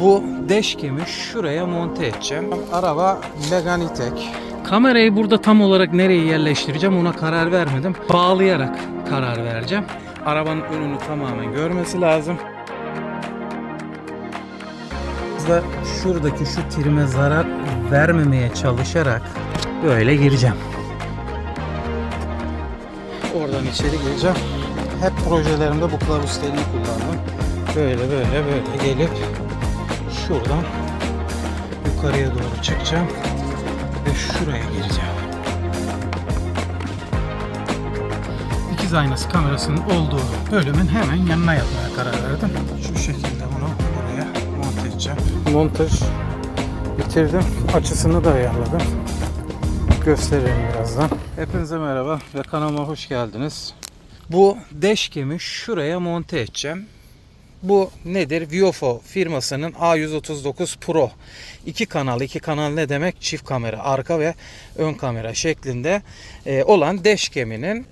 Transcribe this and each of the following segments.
Bu deşkemi şuraya monte edeceğim. Araba Meganitek. Kamerayı burada tam olarak nereye yerleştireceğim ona karar vermedim. Bağlayarak karar vereceğim. Arabanın önünü tamamen görmesi lazım. da şuradaki şu trime zarar vermemeye çalışarak böyle gireceğim. Oradan içeri gireceğim. Hep projelerimde bu kılavuz telini kullandım. Böyle böyle böyle gelip şuradan yukarıya doğru çıkacağım ve şuraya gireceğim. İkiz aynası kamerasının olduğu bölümün hemen yanına yapmaya karar verdim. Şu şekilde bunu buraya monte edeceğim. Montaj bitirdim. Açısını da ayarladım. Gösteririm birazdan. Hepinize merhaba ve kanalıma hoş geldiniz. Bu deşkemi şuraya monte edeceğim. Bu nedir? Viofo firmasının A139 Pro. iki kanal, iki kanal ne demek? Çift kamera, arka ve ön kamera şeklinde e, olan deşkeminin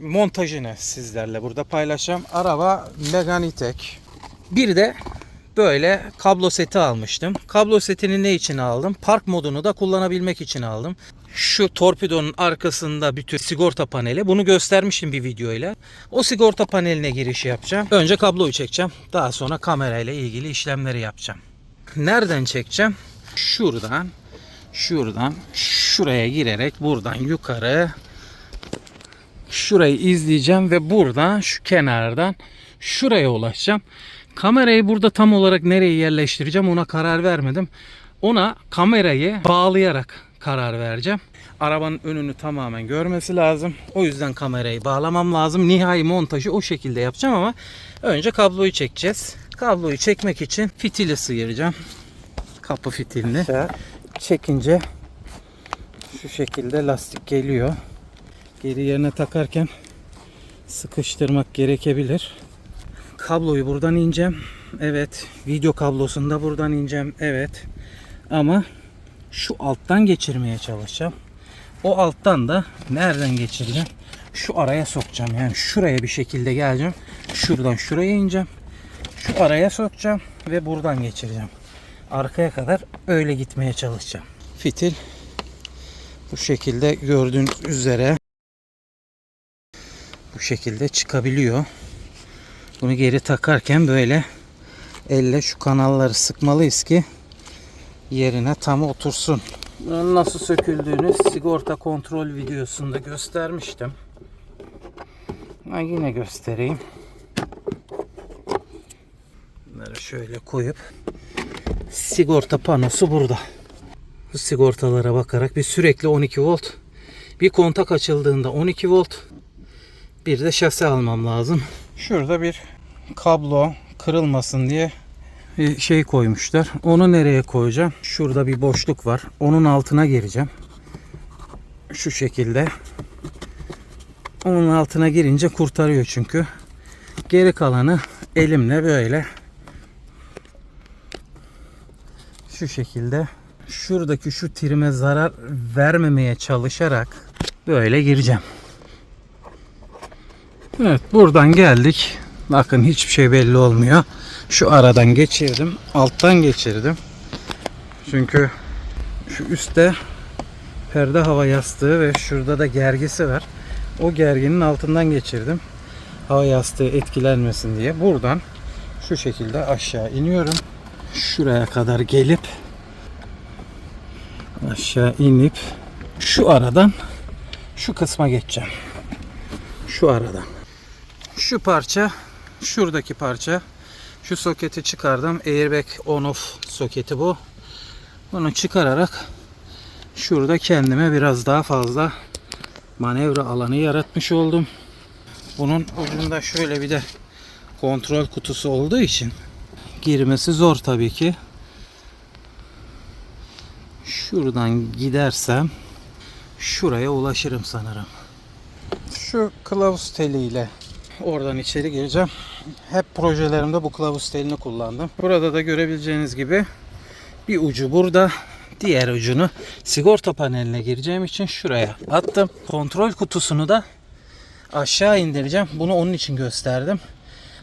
montajını sizlerle burada paylaşacağım. Araba Meganitek. Bir de böyle kablo seti almıştım. Kablo setini ne için aldım? Park modunu da kullanabilmek için aldım. Şu torpidonun arkasında bir tür sigorta paneli. Bunu göstermiştim bir videoyla. O sigorta paneline giriş yapacağım. Önce kabloyu çekeceğim. Daha sonra kamerayla ilgili işlemleri yapacağım. Nereden çekeceğim? Şuradan, şuradan, şuraya girerek buradan yukarı şurayı izleyeceğim ve buradan şu kenardan şuraya ulaşacağım. Kamerayı burada tam olarak nereye yerleştireceğim ona karar vermedim. Ona kamerayı bağlayarak karar vereceğim. Arabanın önünü tamamen görmesi lazım. O yüzden kamerayı bağlamam lazım. Nihai montajı o şekilde yapacağım ama önce kabloyu çekeceğiz. Kabloyu çekmek için fitili sıyıracağım. Kapı fitilini. Çekince şu şekilde lastik geliyor. Geri yerine takarken sıkıştırmak gerekebilir. Kabloyu buradan ineceğim. Evet. Video kablosunu da buradan ineceğim. Evet. Ama şu alttan geçirmeye çalışacağım. O alttan da nereden geçireceğim? Şu araya sokacağım. Yani şuraya bir şekilde geleceğim. Şuradan şuraya ineceğim. Şu araya sokacağım ve buradan geçireceğim. Arkaya kadar öyle gitmeye çalışacağım. Fitil bu şekilde gördüğünüz üzere bu şekilde çıkabiliyor. Bunu geri takarken böyle elle şu kanalları sıkmalıyız ki yerine tam otursun. Bunun nasıl söküldüğünü sigorta kontrol videosunda göstermiştim. Ben yine göstereyim. Bunları şöyle koyup sigorta panosu burada. Bu sigortalara bakarak bir sürekli 12 volt bir kontak açıldığında 12 volt bir de şase almam lazım. Şurada bir kablo kırılmasın diye bir şey koymuşlar. Onu nereye koyacağım? Şurada bir boşluk var. Onun altına gireceğim. Şu şekilde. Onun altına girince kurtarıyor çünkü. Geri kalanı elimle böyle şu şekilde şuradaki şu trime zarar vermemeye çalışarak böyle gireceğim. Evet buradan geldik. Bakın hiçbir şey belli olmuyor. Şu aradan geçirdim. Alttan geçirdim. Çünkü şu üstte perde hava yastığı ve şurada da gergisi var. O gerginin altından geçirdim. Hava yastığı etkilenmesin diye. Buradan şu şekilde aşağı iniyorum. Şuraya kadar gelip aşağı inip şu aradan şu kısma geçeceğim. Şu aradan. Şu parça, şuradaki parça. Şu soketi çıkardım. Airbag on off soketi bu. Bunu çıkararak şurada kendime biraz daha fazla manevra alanı yaratmış oldum. Bunun ucunda şöyle bir de kontrol kutusu olduğu için girmesi zor tabii ki. Şuradan gidersem şuraya ulaşırım sanırım. Şu kılavuz teliyle Oradan içeri gireceğim. Hep projelerimde bu kılavuz telini kullandım. Burada da görebileceğiniz gibi bir ucu burada diğer ucunu sigorta paneline gireceğim için şuraya attım. Kontrol kutusunu da aşağı indireceğim. Bunu onun için gösterdim.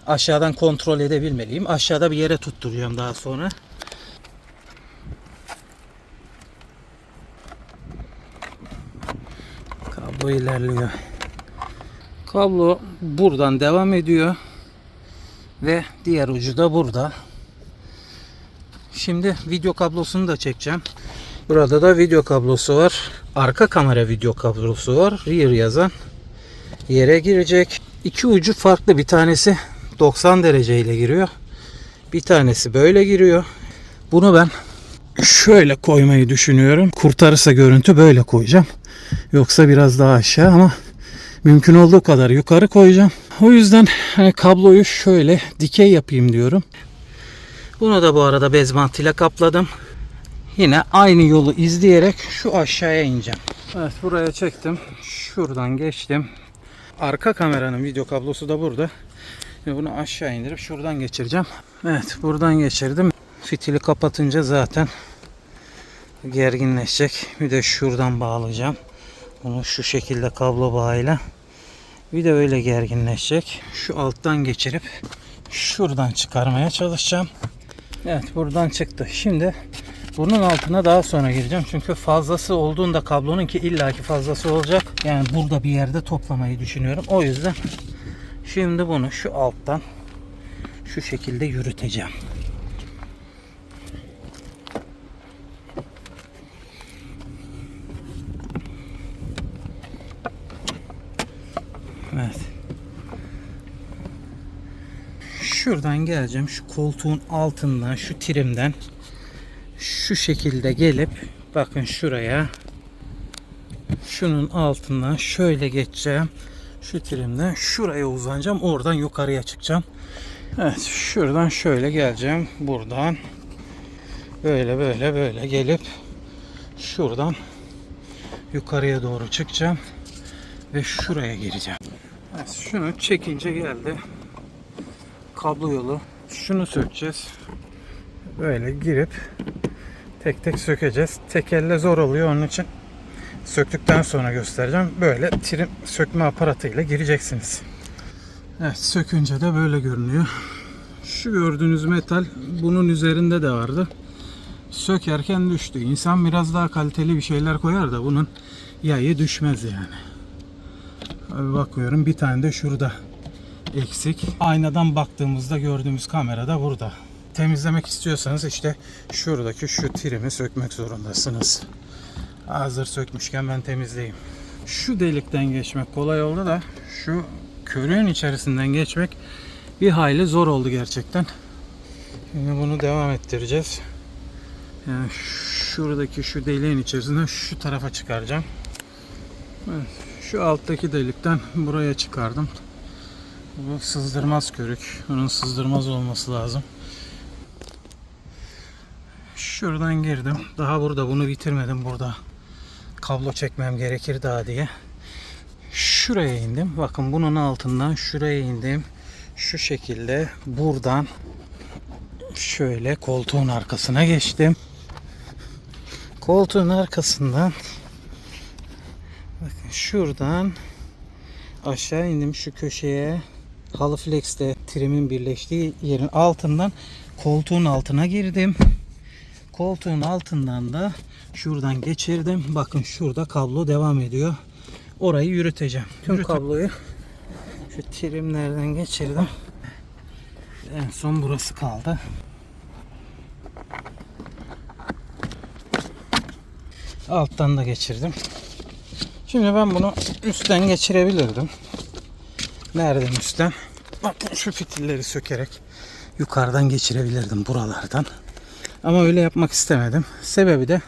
Aşağıdan kontrol edebilmeliyim. Aşağıda bir yere tutturacağım daha sonra. Kablo ilerliyor. Kablo buradan devam ediyor. Ve diğer ucu da burada. Şimdi video kablosunu da çekeceğim. Burada da video kablosu var. Arka kamera video kablosu var. Rear yazan yere girecek. İki ucu farklı. Bir tanesi 90 derece ile giriyor. Bir tanesi böyle giriyor. Bunu ben şöyle koymayı düşünüyorum. Kurtarırsa görüntü böyle koyacağım. Yoksa biraz daha aşağı ama mümkün olduğu kadar yukarı koyacağım. O yüzden hani kabloyu şöyle dikey yapayım diyorum. Bunu da bu arada bez mantıyla kapladım. Yine aynı yolu izleyerek şu aşağıya ineceğim. Evet buraya çektim. Şuradan geçtim. Arka kameranın video kablosu da burada. Şimdi bunu aşağı indirip şuradan geçireceğim. Evet buradan geçirdim. Fitili kapatınca zaten gerginleşecek. Bir de şuradan bağlayacağım. Bunu şu şekilde kablo bağıyla. Bir de öyle gerginleşecek. Şu alttan geçirip şuradan çıkarmaya çalışacağım. Evet buradan çıktı. Şimdi bunun altına daha sonra gireceğim. Çünkü fazlası olduğunda kablonun ki illaki fazlası olacak. Yani burada bir yerde toplamayı düşünüyorum. O yüzden şimdi bunu şu alttan şu şekilde yürüteceğim. Evet. Şuradan geleceğim. Şu koltuğun altından, şu trimden şu şekilde gelip bakın şuraya şunun altından şöyle geçeceğim. Şu trimden şuraya uzanacağım. Oradan yukarıya çıkacağım. Evet, şuradan şöyle geleceğim. Buradan böyle böyle böyle gelip şuradan yukarıya doğru çıkacağım ve şuraya gireceğim. Şunu çekince geldi. Kablo yolu. Şunu sökeceğiz. Böyle girip tek tek sökeceğiz. Tek elle zor oluyor onun için söktükten sonra göstereceğim. Böyle trim sökme aparatıyla gireceksiniz. Evet sökünce de böyle görünüyor. Şu gördüğünüz metal bunun üzerinde de vardı. Sökerken düştü. İnsan biraz daha kaliteli bir şeyler koyar da bunun yayı düşmez yani. Bakıyorum bir tane de şurada eksik. Aynadan baktığımızda gördüğümüz kamera da burada. Temizlemek istiyorsanız işte şuradaki şu trimi sökmek zorundasınız. Hazır sökmüşken ben temizleyeyim. Şu delikten geçmek kolay oldu da şu körüğün içerisinden geçmek bir hayli zor oldu gerçekten. Şimdi bunu devam ettireceğiz. Yani şuradaki şu deliğin içerisinden şu tarafa çıkaracağım. Evet, şu alttaki delikten buraya çıkardım. Bu sızdırmaz körük. Bunun sızdırmaz olması lazım. Şuradan girdim. Daha burada bunu bitirmedim burada. Kablo çekmem gerekir daha diye. Şuraya indim. Bakın bunun altından şuraya indim. Şu şekilde buradan şöyle koltuğun arkasına geçtim. Koltuğun arkasından şuradan aşağı indim şu köşeye. Halı flex'te trimin birleştiği yerin altından koltuğun altına girdim. Koltuğun altından da şuradan geçirdim. Bakın şurada kablo devam ediyor. Orayı yürüteceğim. Tüm kabloyu şu trimlerden geçirdim. En son burası kaldı. Alttan da geçirdim. Şimdi ben bunu üstten geçirebilirdim. Nereden üstten? Bakın şu fitilleri sökerek yukarıdan geçirebilirdim buralardan. Ama öyle yapmak istemedim. Sebebi de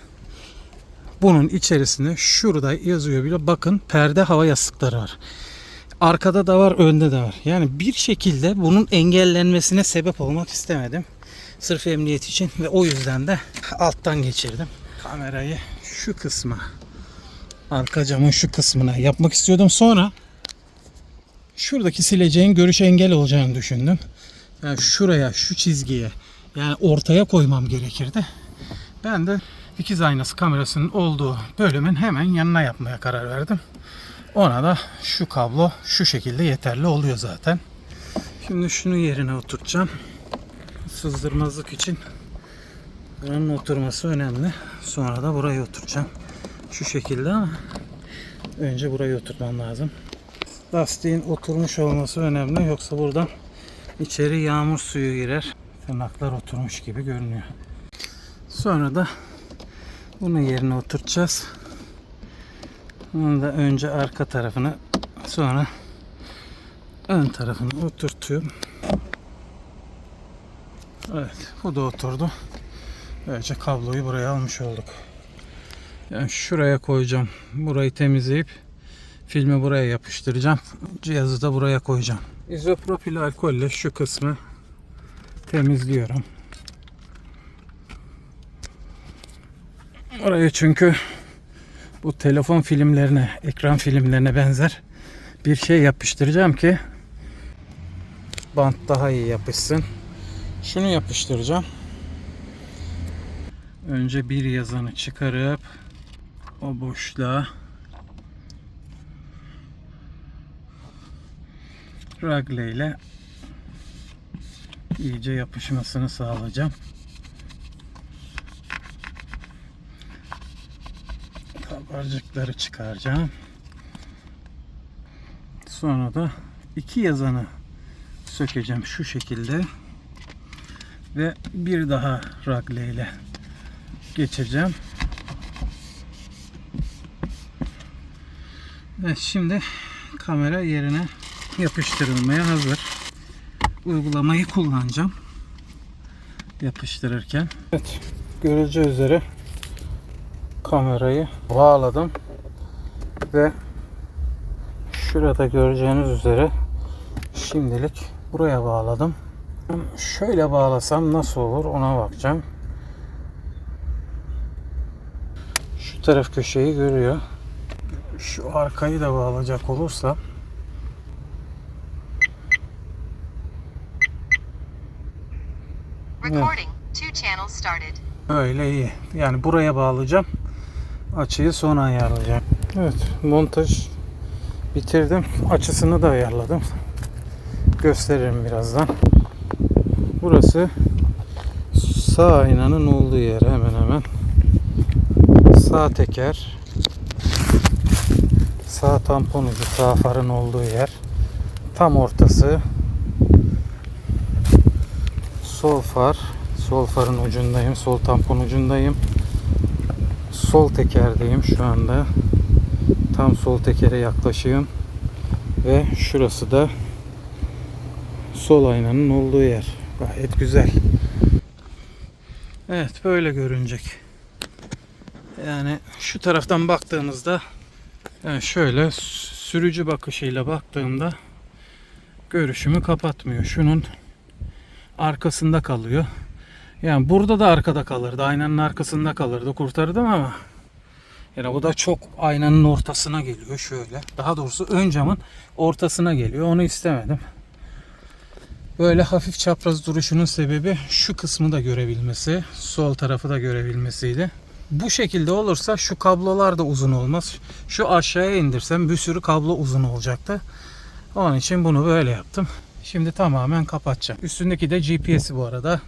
bunun içerisinde şurada yazıyor bile bakın perde hava yastıkları var. Arkada da var, önde de var. Yani bir şekilde bunun engellenmesine sebep olmak istemedim. Sırf emniyet için ve o yüzden de alttan geçirdim. Kamerayı şu kısma, arka camın şu kısmına yapmak istiyordum. Sonra şuradaki sileceğin görüş engel olacağını düşündüm. Yani şuraya, şu çizgiye yani ortaya koymam gerekirdi. Ben de dikiz aynası kamerasının olduğu bölümün hemen yanına yapmaya karar verdim. Ona da şu kablo şu şekilde yeterli oluyor zaten. Şimdi şunu yerine oturtacağım. Sızdırmazlık için buranın oturması önemli. Sonra da buraya oturacağım. Şu şekilde ama Önce burayı oturtmam lazım. Lastiğin oturmuş olması önemli. Yoksa buradan içeri yağmur suyu girer. Tırnaklar oturmuş gibi görünüyor. Sonra da bunu yerine oturtacağız. Bunu da önce arka tarafını sonra ön tarafını oturtuyorum. Evet bu da oturdu. Böylece kabloyu buraya almış olduk. Yani şuraya koyacağım. Burayı temizleyip filmi buraya yapıştıracağım. Cihazı da buraya koyacağım. İzopropil alkolle şu kısmı temizliyorum. Oraya çünkü bu telefon filmlerine, ekran filmlerine benzer bir şey yapıştıracağım ki bant daha iyi yapışsın. Şunu yapıştıracağım. Önce bir yazanı çıkarıp o boşluğa ragle ile iyice yapışmasını sağlayacağım. Kabarcıkları çıkaracağım. Sonra da iki yazanı sökeceğim şu şekilde ve bir daha ragle ile geçeceğim. Evet şimdi kamera yerine yapıştırılmaya hazır. Uygulamayı kullanacağım. Yapıştırırken. Evet görüleceği üzere kamerayı bağladım ve şurada göreceğiniz üzere şimdilik buraya bağladım. Şöyle bağlasam nasıl olur ona bakacağım. Şu taraf köşeyi görüyor. Şu arkayı da bağlayacak olursa Recording. Two channels started. öyle iyi. Yani buraya bağlayacağım. Açıyı sonra ayarlayacağım. Evet montaj bitirdim. Açısını da ayarladım. Gösteririm birazdan. Burası sağ aynanın olduğu yer hemen hemen. Sağ teker. Sağ tampon ucu, sağ farın olduğu yer. Tam ortası. Sol far. Sol farın ucundayım. Sol tampon ucundayım. Sol tekerdeyim şu anda. Tam sol tekere yaklaşıyorum. Ve şurası da sol aynanın olduğu yer. Gayet güzel. Evet böyle görünecek. Yani şu taraftan baktığımızda yani şöyle sürücü bakışıyla baktığımda görüşümü kapatmıyor. Şunun arkasında kalıyor. Yani burada da arkada kalırdı. Aynanın arkasında kalırdı. Kurtardım ama yani bu da çok aynanın ortasına geliyor şöyle. Daha doğrusu ön camın ortasına geliyor. Onu istemedim. Böyle hafif çapraz duruşunun sebebi şu kısmı da görebilmesi, sol tarafı da görebilmesiydi. Bu şekilde olursa şu kablolar da uzun olmaz. Şu aşağıya indirsem bir sürü kablo uzun olacaktı. Onun için bunu böyle yaptım. Şimdi tamamen kapatacağım. Üstündeki de GPS'i bu arada.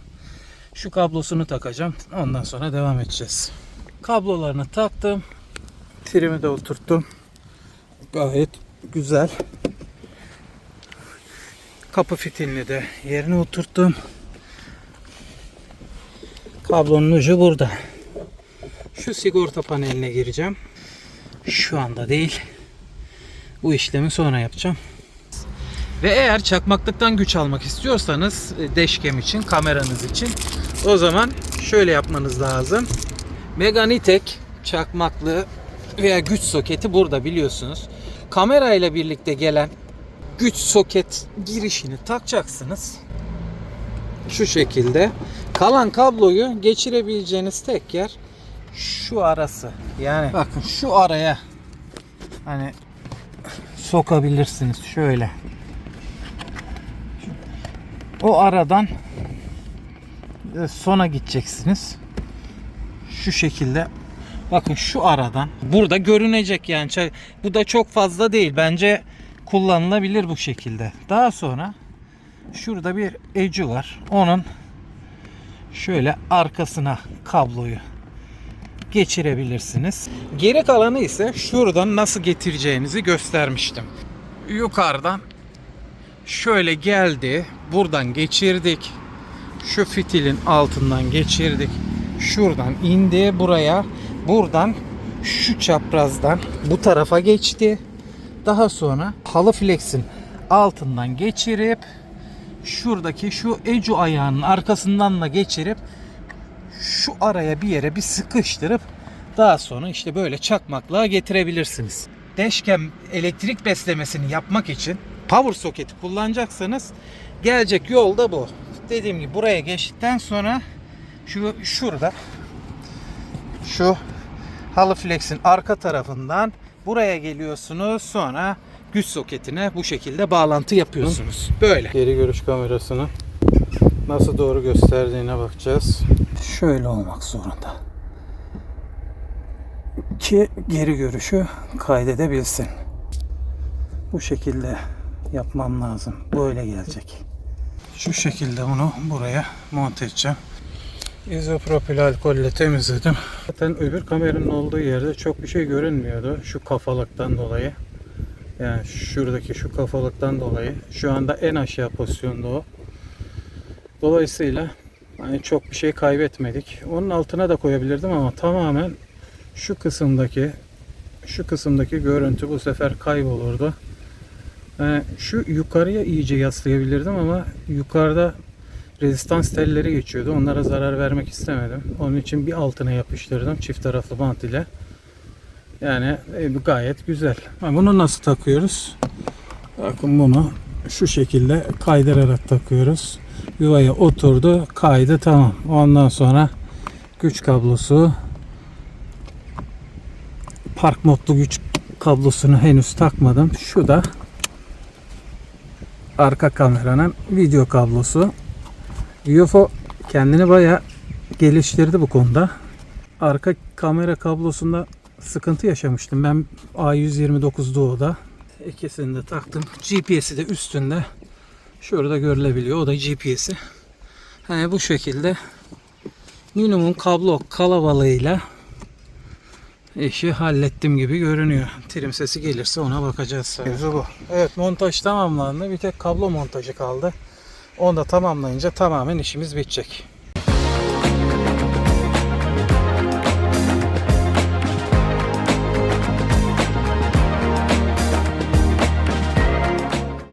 Şu kablosunu takacağım. Ondan sonra devam edeceğiz. Kablolarını taktım. Trimi de oturttum. Gayet güzel. Kapı fitilini de yerine oturttum. Kablonun ucu burada. Şu sigorta paneline gireceğim. Şu anda değil. Bu işlemi sonra yapacağım. Ve eğer çakmaklıktan güç almak istiyorsanız e, dashcam için, kameranız için o zaman şöyle yapmanız lazım. Meganitek çakmaklığı veya güç soketi burada biliyorsunuz. Kamera ile birlikte gelen güç soket girişini takacaksınız. Şu şekilde. Kalan kabloyu geçirebileceğiniz tek yer şu arası. Yani bakın şu araya hani sokabilirsiniz şöyle. O aradan e, sona gideceksiniz. Şu şekilde bakın şu aradan burada görünecek yani bu da çok fazla değil bence kullanılabilir bu şekilde. Daha sonra şurada bir ecu var. Onun şöyle arkasına kabloyu geçirebilirsiniz. Geri kalanı ise şuradan nasıl getireceğinizi göstermiştim. Yukarıdan şöyle geldi. Buradan geçirdik. Şu fitilin altından geçirdik. Şuradan indi buraya. Buradan şu çaprazdan bu tarafa geçti. Daha sonra halı flex'in altından geçirip şuradaki şu ecu ayağının arkasından da geçirip şu araya bir yere bir sıkıştırıp daha sonra işte böyle çakmaklığa getirebilirsiniz. Dashcam elektrik beslemesini yapmak için power soketi kullanacaksanız gelecek yol da bu. Dediğim gibi buraya geçtikten sonra şu şurada şu halı flex'in arka tarafından buraya geliyorsunuz sonra güç soketine bu şekilde bağlantı yapıyorsunuz. Böyle. Geri görüş kamerasını nasıl doğru gösterdiğine bakacağız. Şöyle olmak zorunda. Ki geri görüşü kaydedebilsin. Bu şekilde yapmam lazım. Böyle gelecek. Şu şekilde bunu buraya monte edeceğim. İzopropil alkolle temizledim. Zaten öbür kameranın olduğu yerde çok bir şey görünmüyordu. Şu kafalıktan dolayı. Yani şuradaki şu kafalıktan dolayı. Şu anda en aşağı pozisyonda o. Dolayısıyla hani çok bir şey kaybetmedik. Onun altına da koyabilirdim ama tamamen şu kısımdaki şu kısımdaki görüntü bu sefer kaybolurdu. Yani şu yukarıya iyice yaslayabilirdim ama yukarıda rezistans telleri geçiyordu. Onlara zarar vermek istemedim. Onun için bir altına yapıştırdım çift taraflı bant ile. Yani e, gayet güzel. Bunu nasıl takıyoruz? Bakın bunu şu şekilde kaydırarak takıyoruz. Yuvaya oturdu, kaydı tamam. Ondan sonra güç kablosu park modlu güç kablosunu henüz takmadım. Şu da arka kameranın video kablosu. UFO kendini baya geliştirdi bu konuda. Arka kamera kablosunda sıkıntı yaşamıştım. Ben A129 Duo'da ikisini de taktım. GPS'i de üstünde. Şurada görülebiliyor. O da GPS'i. Hani bu şekilde minimum kablo kalabalığıyla işi hallettim gibi görünüyor. Trim sesi gelirse ona bakacağız. Mevzu bu. Evet montaj tamamlandı. Bir tek kablo montajı kaldı. Onu da tamamlayınca tamamen işimiz bitecek.